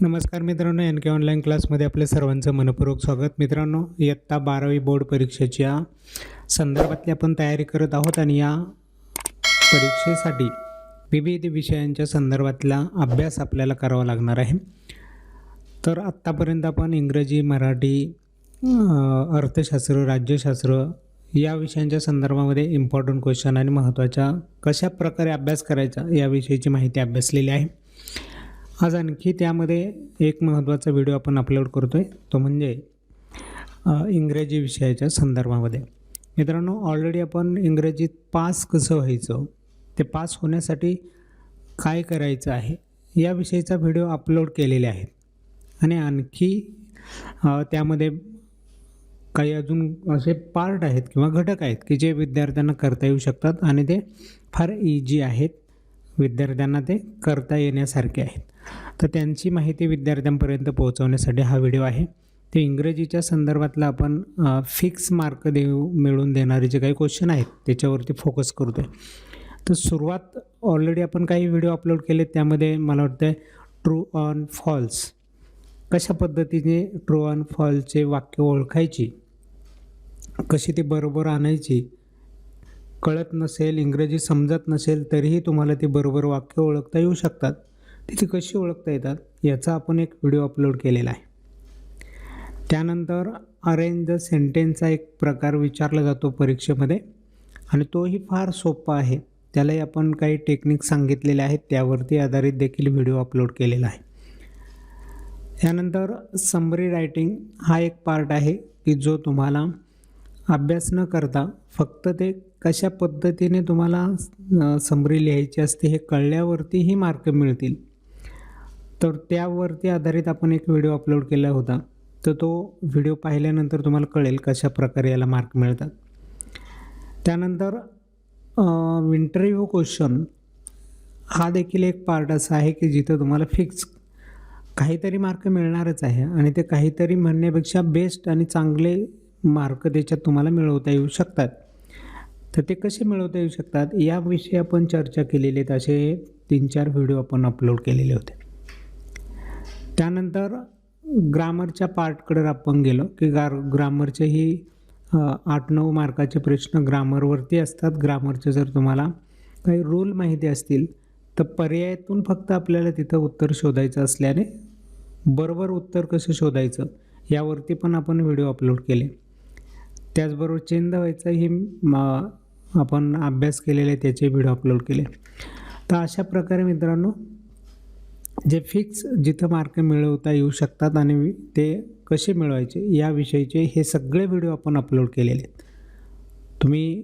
नमस्कार मित्रांनो एन के ऑनलाईन क्लासमध्ये आपल्या सर्वांचं मनपूर्वक स्वागत. मित्रांनो इयत्ता बारावी बोर्ड परीक्षेच्या संदर्भातली आपण तयारी करत आहोत आणि या परीक्षेसाठी विविध विषयांच्या संदर्भातला अभ्यास आपल्याला करावा लागणार आहे. तर आत्तापर्यंत आपण इंग्रजी मराठी अर्थशास्त्र राज्यशास्त्र या विषयांच्या संदर्भामध्ये इम्पॉर्टंट क्वेश्चन आणि महत्त्वाच्या कशा प्रकारे अभ्यास करायचा याविषयीची माहिती अभ्यासलेली आहे. आज आणखी त्यामध्ये एक महत्त्वाचा व्हिडिओ आपण अपलोड करतो आहे तो म्हणजे इंग्रजी विषयाच्या संदर्भामध्ये. मित्रांनो ऑलरेडी आपण इंग्रजीत पास कसं व्हायचं ते पास होण्यासाठी काय करायचं आहे याविषयीचा व्हिडिओ अपलोड केलेले आहेत. आणि आणखी त्यामध्ये काही अजून असे पार्ट आहेत किंवा घटक आहेत की जे विद्यार्थ्यांना करता येऊ शकतात आणि ते फार इजी आहेत. विद्यार्थ्यांना ते करता येण्यासारखे आहेत. तर त्यांची माहिती विद्यार्थ्यांपर्यंत पोहोचवण्यासाठी हा व्हिडिओ आहे. ते इंग्रजीच्या संदर्भातला आपण फिक्स मार्क देऊ मिळवून देणारे जे काही क्वेश्चन आहेत त्याच्यावरती फोकस करतो आहे तर सुरुवात ऑलरेडी आपण काही व्हिडिओ अपलोड केले त्यामध्ये मला वाटतं ट्रू ऑन फॉल्स कशा पद्धतीने ट्रू ऑन फॉल्सचे वाक्य ओळखायची? कशी ते बरोबर आणायची? कळत नसेल इंग्रजी समजत नसेल तरीही तुम्हाला ती बरोबर वाक्य ओळखता येऊ शकतात. ती कशी ओळखता येतात याचा आपण एक व्हिडिओ अपलोड केलेला आहे. त्यानंतर अरेंज द सेंटेन्सचा एक प्रकार विचारला जातो परीक्षेमध्ये आणि तोही फार सोपा आहे. त्यालाही आपण काही टेक्निक सांगितलेले आहेत त्यावरती आधारित देखील व्हिडिओ अपलोड केलेला आहे. त्यानंतर समरी रायटिंग हा एक पार्ट आहे की जो तुम्हाला अभ्यास न करता फक्त ते कशा पद्धतीने तुम्हाला समरी लिहायची असते हे कळल्यावरतीही मार्क मिळतील. तर त्यावरती आधारित आपण एक व्हिडिओ अपलोड केला होता. तर तो व्हिडिओ पाहिल्यानंतर तुम्हाला कळेल कशा प्रकारे याला मार्क मिळतात. त्यानंतर इंटरव्ह्यू क्वेश्चन हा देखील एक पार्ट असा आहे की जिथं तुम्हाला फिक्स काहीतरी मार्क मिळणारच आहे आणि ते काहीतरी म्हणण्यापेक्षा बेस्ट आणि चांगले मार्क त्याच्यात तुम्हाला मिळवता येऊ शकतात. तर ते कसे मिळवता येऊ शकतात? याविषयी आपण चर्चा केलेली आहेत. असे तीन चार व्हिडिओ आपण अपलोड केलेले होते. त्यानंतर ग्रामरच्या पार्टकडे आपण गेलो की गार ग्रामरचेही आठ नऊ मार्काचे प्रश्न ग्रामरवरती असतात. ग्रामरचे जर तुम्हाला काही रूल माहिती असतील तर पर्यायातून फक्त आपल्याला तिथं उत्तर शोधायचं असल्याने बरोबर उत्तर कसं शोधायचं यावरती पण आपण व्हिडिओ अपलोड केले. त्याचबरोबर चेंद व्हायचा हे आपण अभ्यास केलेले त्याचे व्हिडिओ अपलोड केले. तर अशा प्रकारे मित्रांनो जे फिक्स जिथं मार्क मिळवता येऊ शकतात आणि ते कसे मिळवायचे याविषयीचे हे सगळे व्हिडिओ आपण अपलोड केलेले आहेत. तुम्ही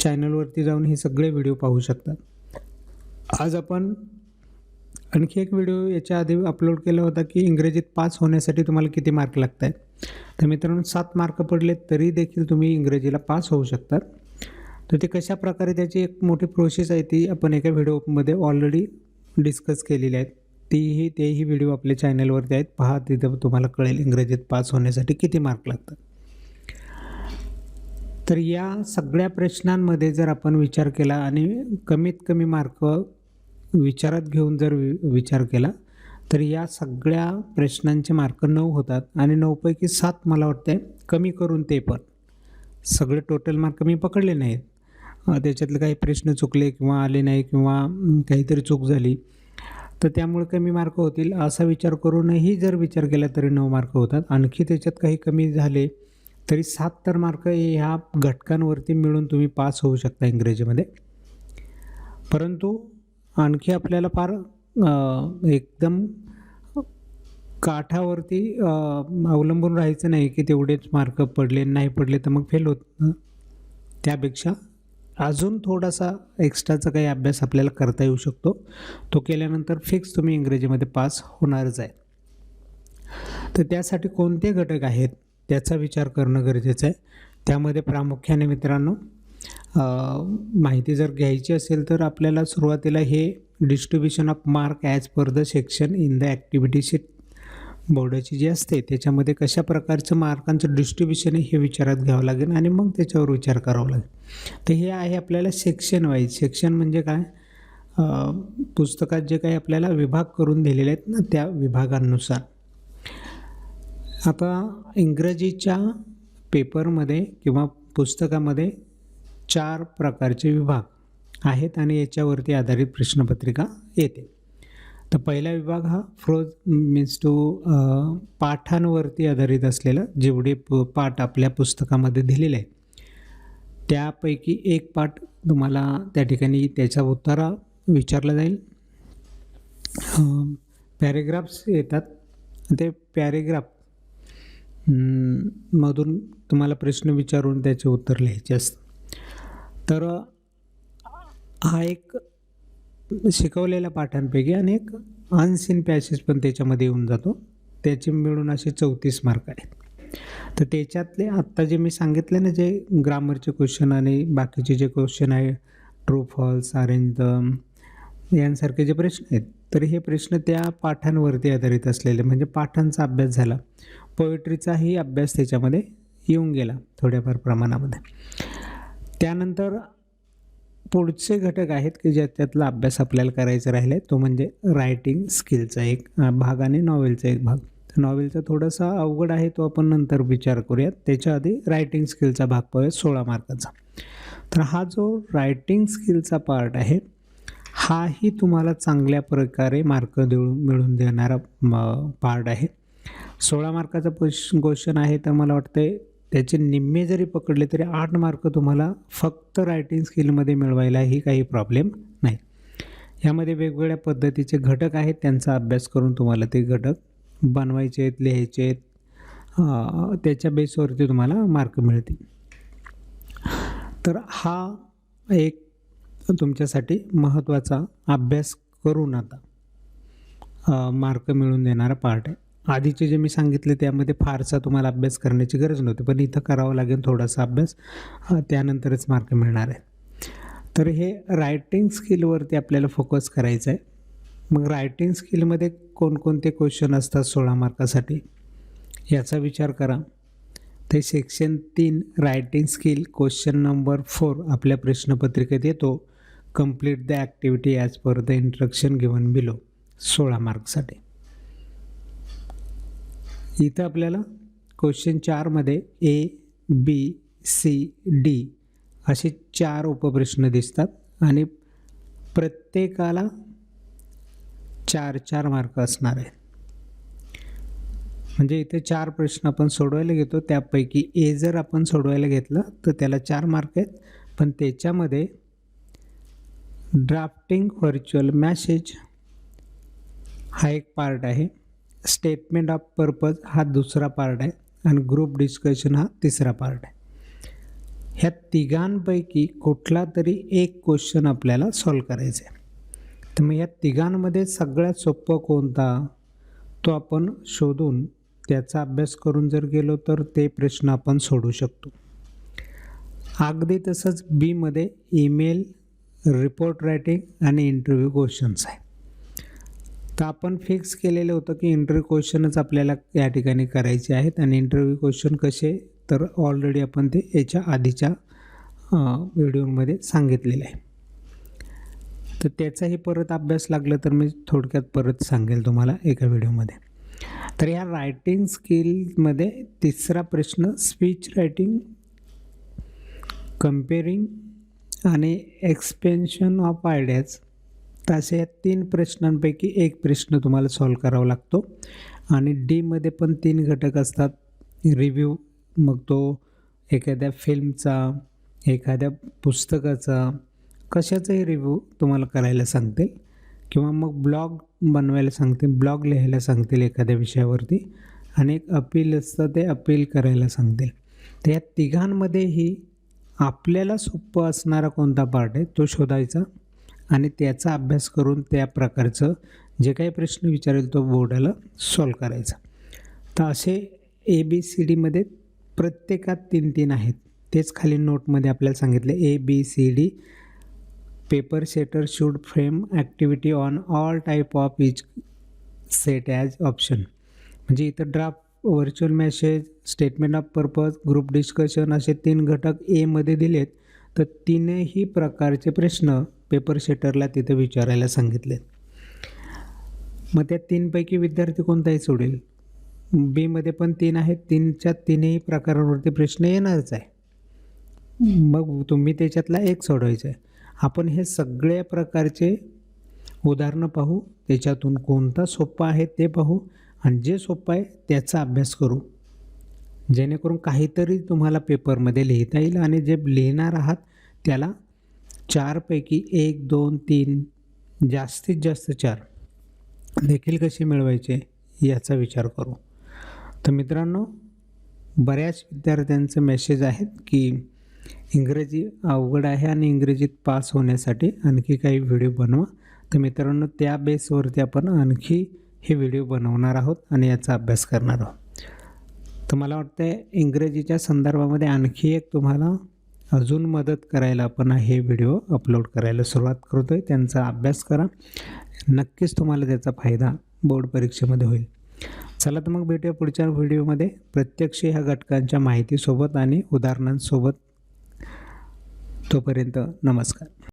चॅनलवरती जाऊन हे सगळे व्हिडिओ पाहू शकतात आज आपण आणखी एक व्हिडिओ याच्या आधी अपलोड केला होता की इंग्रजीत पास होण्यासाठी तुम्हाला किती मार्क लागत आहेत तर मित्रांनो सात मार्क पडले तरी देखील तुम्ही इंग्रजीला पास होऊ शकतात. तर ते कशा प्रकारे त्याची एक मोठी प्रोसेस आहे ती आपण एका व्हिडिओमध्ये ऑलरेडी डिस्कस केलेली आहेत तीही तेही व्हिडिओ आपल्या चॅनलवरती आहेत. पहा तिथं तुम्हाला कळेल इंग्रजीत पास होण्यासाठी किती मार्क लागतात. तर या सगळ्या प्रश्नांमध्ये जर आपण विचार केला आणि कमीत कमी मार्क विचारात घेऊन जर वि विचार केला तर या सगळ्या प्रश्नांचे मार्क नऊ होतात आणि नऊपैकी सात मला वाटते कमी करून ते पण. सगळे टोटल मार्क मी पकडले नाहीत. त्याच्यातले काही प्रश्न चुकले किंवा आले नाही किंवा काहीतरी चूक झाली तर त्यामुळे कमी मार्क होतील. असा विचार करूनही जर विचार केला तरी नऊ मार्क होतात. आणखी त्याच्यात काही कमी झाले तरी सात तर मार्क ह्या घटकांवरती मिळून तुम्ही पास होऊ शकता इंग्रजीमध्ये. परंतु आणखी आपल्याला फार एकदम काठावरती अवलंबून राहायचं नाही की तेवढेच मार्क पडले नाही पडले तर मग फेल होत त्यापेक्षा अजून थोडासा एक्स्ट्राचा काही अभ्यास आपल्याला करता येऊ शकतो. तो केल्यानंतर फिक्स तुम्ही इंग्रजीमध्ये पास होणारच आहे. तर त्यासाठी कोणते घटक आहेत? त्याचा विचार करणं गरजेचं आहे. त्यामध्ये प्रामुख्याने मित्रांनो माहिती जर घ्यायची असेल तर आपल्याला सुरुवातीला हे distribution of mark as per the section in the activity sheet बोर्डाची जी असते त्याच्यामध्ये कशा प्रकारचं मार्कांचं डिस्ट्रीब्युशन आहे हे विचारात घ्यावं लागेल आणि मग त्याच्यावर विचार करावा लागेल. तर हे आहे आपल्याला सेक्शन वाईज सेक्शन म्हणजे काय? पुस्तकात जे काही आपल्याला विभाग करून दिलेले आहेत ना त्या विभागांनुसार. आता इंग्रजीच्या पेपरमध्ये किंवा पुस्तकामध्ये चार प्रकारचे विभाग आहेत आणि याच्यावरती आधारित प्रश्नपत्रिका येते. तर पहिला विभाग हा फ्रोज मीन्स टू पाठांवरती आधारित असलेला जेवढे प पाठ आपल्या पुस्तकामध्ये दिलेले आहेत. त्यापैकी एक पाठ तुम्हाला त्या ठिकाणी त्याचा उत्तरा विचारला जाईल. पॅरेग्राफ्स येतात. ते पॅरेग्राफ मधून तुम्हाला प्रश्न विचारून त्याचे उत्तर लिहायचे असतं तर हा एक शिकवलेल्या पाठांपैकी आणि एक अनसीन पॅसेज पण त्याच्यामध्ये येऊन जातो. त्याचे मिळून असे चौतीस मार्क आहेत. तर त्याच्यातले आत्ता जे मी सांगितले ना जे ग्रामरचे क्वेश्चन आणि बाकीचे जे क्वेश्चन आहे ट्रू फॉल्स अरेंज द यांसारखे जे प्रश्न आहेत तर हे प्रश्न त्या पाठांवरती आधारित असलेले म्हणजे पाठांचा अभ्यास झाला. पोएट्रीचाही अभ्यास त्याच्यामध्ये येऊन गेला थोड्याफार प्रमाणामध्ये. त्यानंतर पुढचे घटक आहेत की ज्या त्यातला अभ्यास आपल्याला करायचा राहिला आहे तो म्हणजे रायटिंग स्किलचा एक भाग आणि नॉवेलचा एक भाग. नॉवेलचा थोडासा अवघड आहे तो आपण नंतर विचार करूयात. त्याच्या आधी रायटिंग स्किलचा भाग पाहूया सोळा मार्काचा. तर हा जो रायटिंग स्किलचा पार्ट आहे हाही तुम्हाला चांगल्या प्रकारे मार्क देऊ मिळून देणारा पार्ट आहे. सोळा मार्काचा क्वेश क्वेश्चन आहे तर मला वाटतं त्याचे निम्मे जरी पकडले तरी आठ मार्क तुम्हाला फक्त रायटिंग स्किलमध्ये मिळवायलाही काही प्रॉब्लेम नाही. यामध्ये वेगवेगळ्या पद्धतीचे घटक आहेत त्यांचा अभ्यास करून तुम्हाला ते घटक बनवायचे आहेत लिहायचे आहेत त्याच्या बेसवरती तुम्हाला मार्क मिळतील. तर हा एक तुमच्यासाठी महत्त्वाचा अभ्यास करून आता मार्क मिळून देणारा पार्ट आहे. आधीचे जे मी सांगितले त्यामध्ये फारसा तुम्हाला अभ्यास करण्याची गरज नव्हती पण इथं करावं लागेल थोडासा अभ्यास त्यानंतरच मार्क मिळणार आहे तर हे रायटिंग स्किलवरती आपल्याला फोकस करायचं आहे मग रायटिंग स्किलमध्ये कोणकोणते क्वेश्चन असतात सोळा मार्कासाठी? याचा विचार करा. ते सेक्शन तीन writing skill question number four आपल्या प्रश्नपत्रिकेत येतो. Complete the activity as per the instruction given below सोळा मार्कसाठी. इथं आपल्याला क्वेश्चन चारमध्ये ए बी सी डी असे चार उपप्रश्न दिसतात आणि प्रत्येकाला चार चार मार्क असणार आहेत. म्हणजे इथे चार प्रश्न आपण सोडवायला घेतो. त्यापैकी ए जर आपण सोडवायला घेतलं तर त्याला चार मार्क आहेत. पण त्याच्यामध्ये ड्राफ्टिंग व्हर्च्युअल मॅसेज हा एक पार्ट आहे. स्टेटमेंट ऑफ पर्पज हा दुसरा पार्ट आहे आणि ग्रुप डिस्कशन हा तिसरा पार्ट आहे. ह्या तिघांपैकी कुठला तरी एक क्वेश्चन आपल्याला सॉल्व करायचा आहे. तर मग या तिघांमध्ये सगळ्यात सोपं कोणता? तो आपण शोधून त्याचा अभ्यास करून जर गेलो तर ते प्रश्न आपण सोडू शकतो. अगदी तसंच बीमध्ये ईमेल रिपोर्ट रायटिंग आणि इंटरव्ह्यू क्वेश्चन्स आहे. तर आपण फिक्स केलेलं होतं की इंटरव्ह्यू क्वेश्चनच आपल्याला या ठिकाणी करायचे आहेत आणि इंटरव्ह्यू क्वेश्चन कसे तर ऑलरेडी आपण ते याच्या आधीच्या व्हिडिओमध्ये सांगितलेलं आहे. तर त्याचाही परत अभ्यास लागला तर मी थोडक्यात परत सांगेल तुम्हाला एका व्हिडिओमध्ये तर या रायटिंग स्किलमध्ये तिसरा प्रश्न स्पीच रायटिंग कम्पेरिंग आणि एक्सपेन्शन ऑफ आयडियाज तर या तीन प्रश्नांपैकी एक प्रश्न तुम्हाला सॉल्व करावा लागतो. आणि डीमध्ये पण तीन घटक असतात. रिव्ह्यू मग तो एखाद्या फिल्मचा एखाद्या पुस्तकाचा कशाचाही रिव्ह्यू तुम्हाला करायला सांगतील किंवा मग ब्लॉग बनवायला सांगतील ब्लॉग लिहायला सांगतील एखाद्या विषयावरती. आणि एक अपील असतं ते अपील करायला सांगतील तर या तिघांमध्येही आपल्याला सोपं असणारा कोणता पार्ट आहे तो शोधायचा. आणि त्याचा अभ्यास करून त्या प्रकारचं जे काही प्रश्न विचारेल तो बोर्डाला सॉल्व करायचा. तर असे ए बी सी डीमध्ये प्रत्येकात तीन तीन आहेत. तेच खाली नोटमध्ये आपल्याला सांगितले. A B C D paper setter should frame activity on all type of each set as option म्हणजे इथं draft virtual message statement of purpose group discussion असे तीन घटक एमध्ये दिलेत. तर तीनही प्रकारचे प्रश्न पेपर शेटरला तिथं विचारायला सांगितले मग त्या तीनपैकी विद्यार्थी कोणताही सोडेल? बीमध्ये पण तीन आहेत. तीनच्या तीनही प्रकारांवरती प्रश्न येणारच आहे. मग तुम्ही त्याच्यातला एक सोडवायचा आहे आपण हे सगळ्या प्रकारचे उदाहरणं पाहू. त्याच्यातून कोणता सोप्पा आहे ते पाहू. आणि जे सोप्पं आहे त्याचा अभ्यास करू. जेणेकरून काहीतरी तुम्हाला पेपरमध्ये लिहिता येईल आणि जे लिहिणार आहात त्याला चारपैकी एक दोन तीन जास्तीत जास्त चार देखील कसे मिळवायचे याचा विचार करू. तर मित्रांनो बऱ्याच विद्यार्थ्यांचं मेसेज आहेत की इंग्रजी अवघड आहे आणि इंग्रजीत पास होण्यासाठी आणखी काही व्हिडिओ बनवा. तर मित्रांनो त्या बेसवरती आपण आणखी हे व्हिडिओ बनवणार आहोत आणि याचा अभ्यास करणार आहोत. तर मला वाटतं इंग्रजीच्या संदर्भामध्ये आणखी एक तुम्हाला अजून मदत करायला आपण हे व्हिडिओ अपलोड करायला सुरुवात करतो आहे त्यांचा अभ्यास करा. नक्कीच तुम्हाला त्याचा फायदा बोर्ड परीक्षेमध्ये होईल. चला तर मग भेटूया पुढच्या व्हिडिओमध्ये. प्रत्यक्ष ह्या घटकांच्या माहितीसोबत आणि उदाहरणांसोबत. तोपर्यंत नमस्कार.